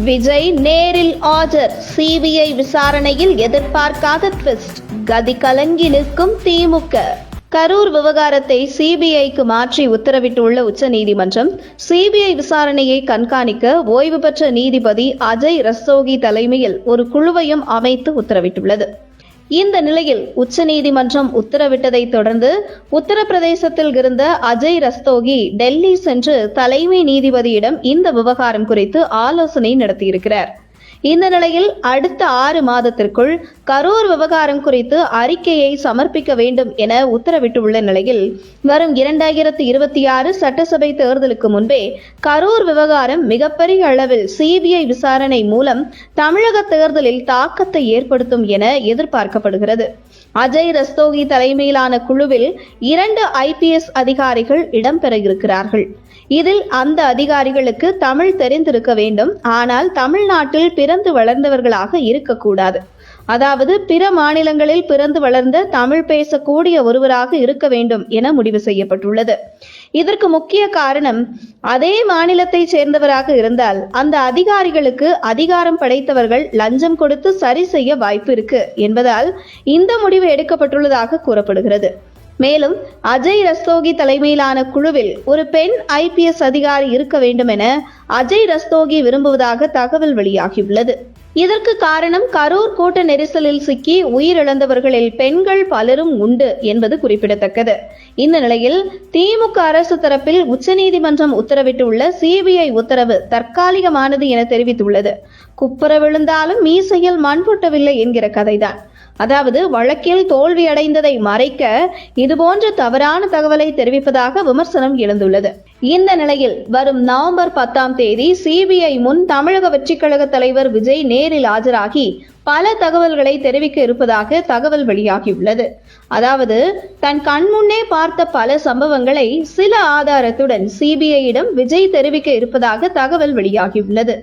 விஜய் நேரில் ஆஜர். சிபிஐ விசாரணையில் எதிர்பார்க்காத ட்விஸ்ட் கதி கலங்கி நிற்கும் திமுக. கரூர் விவகாரத்தை சிபிஐக்கு மாற்றி உத்தரவிட்டுள்ள உச்சநீதிமன்றம் சிபிஐ விசாரணையை கண்காணிக்க ஓய்வு பெற்ற நீதிபதி அஜய் ரஸ்தோகி தலைமையில் ஒரு குழுவையும் அமைத்து உத்தரவிட்டுள்ளது. இந்த நிலையில் உச்சநீதிமன்றம் உத்தரவிட்டதை தொடர்ந்து உத்தரப்பிரதேசத்தில் இருந்த அஜய் ரஸ்தோகி டெல்லி சென்று தலைமை நீதிபதியிடம் இந்த விவகாரம் குறித்து ஆலோசனை நடத்தியிருக்கிறார். இந்த நிலையில் அடுத்த ஆறு மாதத்திற்குள் கரூர் விவகாரம் குறித்து அறிக்கையை சமர்ப்பிக்க வேண்டும் என உத்தரவிட்டுள்ள நிலையில் வரும் இரண்டாயிரத்தி இருபத்தி ஆறு சட்டசபை தேர்தலுக்கு முன்பே கரூர் விவகாரம் மிகப்பெரிய அளவில் சிபிஐ விசாரணை மூலம் தமிழக தேர்தலில் தாக்கத்தை ஏற்படுத்தும் என எதிர்பார்க்கப்படுகிறது. அஜய் ரஸ்தோகி தலைமையிலான குழுவில் இரண்டு ஐபிஎஸ் அதிகாரிகள் இடம்பெற இருக்கிறார்கள் இதில் அந்த அதிகாரிகளுக்கு தமிழ் தெரிந்திருக்க வேண்டும். ஆனால் தமிழ்நாட்டில் பிறந்து வளர்ந்தவர்களாக இருக்கக்கூடாது. அதாவது பிற மாநிலங்களில் பிறந்து வளர்ந்த தமிழ் பேசக்கூடிய ஒருவராக இருக்க வேண்டும் என முடிவு செய்யப்பட்டுள்ளது. இதற்கு முக்கிய காரணம் அதே மாநிலத்தைச் சேர்ந்தவராக இருந்தால் அந்த அதிகாரிகளுக்கு அதிகாரம் படைத்தவர்கள் லஞ்சம் கொடுத்து சரி செய்ய வாய்ப்பு இருக்கு என்பதால் இந்த முடிவு எடுக்கப்பட்டுள்ளதாக கூறப்படுகிறது. மேலும் அஜய் ரஸ்தோகி தலைமையிலான குழுவில் ஒரு பெண் ஐபிஎஸ் அதிகாரி இருக்க வேண்டும் என அஜய் ரஸ்தோகி விரும்புவதாக தகவல் வெளியாகியுள்ளது. இதற்கு காரணம் கரூர் கூட்ட நெரிசலில் சிக்கி உயிரிழந்தவர்களில் பெண்கள் பலரும் உண்டு என்பது குறிப்பிடத்தக்கது. இந்த நிலையில் திமுக அரசு தரப்பில் உச்சநீதிமன்றம் உத்தரவிட்டுள்ள சிபிஐ உத்தரவு தற்காலிகமானது என தெரிவித்துள்ளது. குப்புற விழுந்தாலும் மீசையில் மண் பொட்டவில்லை என்கிற கதைதான். அதாவது வழக்கில் தோல்வி அடைந்ததை மறைக்க இதுபோன்ற தவறான தகவலை தெரிவிப்பதாக விமர்சனம் எழுந்துள்ளது. இந்த நிலையில் வரும் நவம்பர் பத்தாம் தேதி சிபிஐ முன் தமிழக வெற்றிக் கழக தலைவர் விஜய் நேரில் ஆஜராகி பல தகவல்களை தெரிவிக்க இருப்பதாக தகவல் வெளியாகியுள்ளது. அதாவது தன் கண்முன்னே பார்த்த பல சம்பவங்களை சில ஆதாரத்துடன் சிபிஐயிடம் விஜய் தெரிவிக்க இருப்பதாக தகவல் வெளியாகியுள்ளது.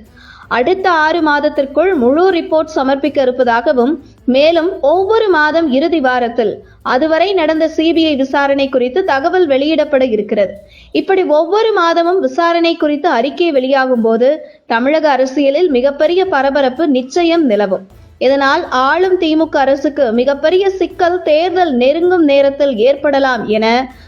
அடுத்த ஆறு மாதத்திற்குள் முழு ரிப்போர்ட் சமர்ப்பிக்க இருப்பதாகவும் மேலும் ஒவ்வொரு மாதம் இறுதி வாரத்தில் அதுவரை நடந்த சிபிஐ விசாரணை குறித்து தகவல் வெளியிடப்பட இருக்கிறது. இப்படி ஒவ்வொரு மாதமும் விசாரணை குறித்து அறிக்கை வெளியாகும் போது தமிழக அரசியலில் மிகப்பெரிய பரபரப்பு நிச்சயம் நிலவும். இதனால் ஆளும் திமுக அரசுக்கு மிகப்பெரிய சிக்கல் தேர்தல் நெருங்கும் நேரத்தில் ஏற்படலாம் என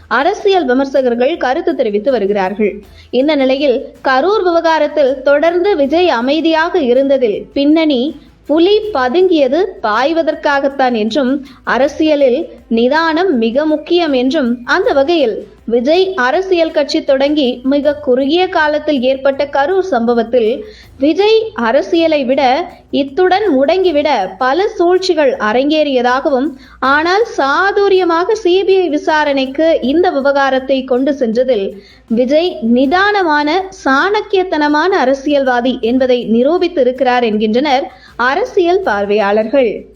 அரசியல் விமர்சகர்கள் கருத்து தெரிவித்து வருகிறார்கள். இந்த நிலையில் கரூர் விவகாரத்தில் தொடர்ந்து விஜய் அமைதியாக இருந்ததில் பின்னணி புலி பதுங்கியது பாய்வதற்காகத்தான் என்றும் அரசியலில் நிதானம் மிக முக்கியம் என்றும் அந்த வகையில் விஜய் அரசியல் கட்சி தொடங்கி மிக குறுகிய காலத்தில் ஏற்பட்ட கரூர் சம்பவத்தில் விஜய் அரசியலை விட இத்துடன் முடங்கிவிட பல சூழ்ச்சிகள் அரங்கேறியதாகவும் ஆனால் சாதுரியமாக சிபிஐ விசாரணைக்கு இந்த விவகாரத்தை கொண்டு சென்றதில் விஜய் நிதானமான சாணக்கியத்தனமான அரசியல்வாதி என்பதை நிரூபித்திருக்கிறார் என்கின்றனர் அரசியல் பார்வையாளர்கள்.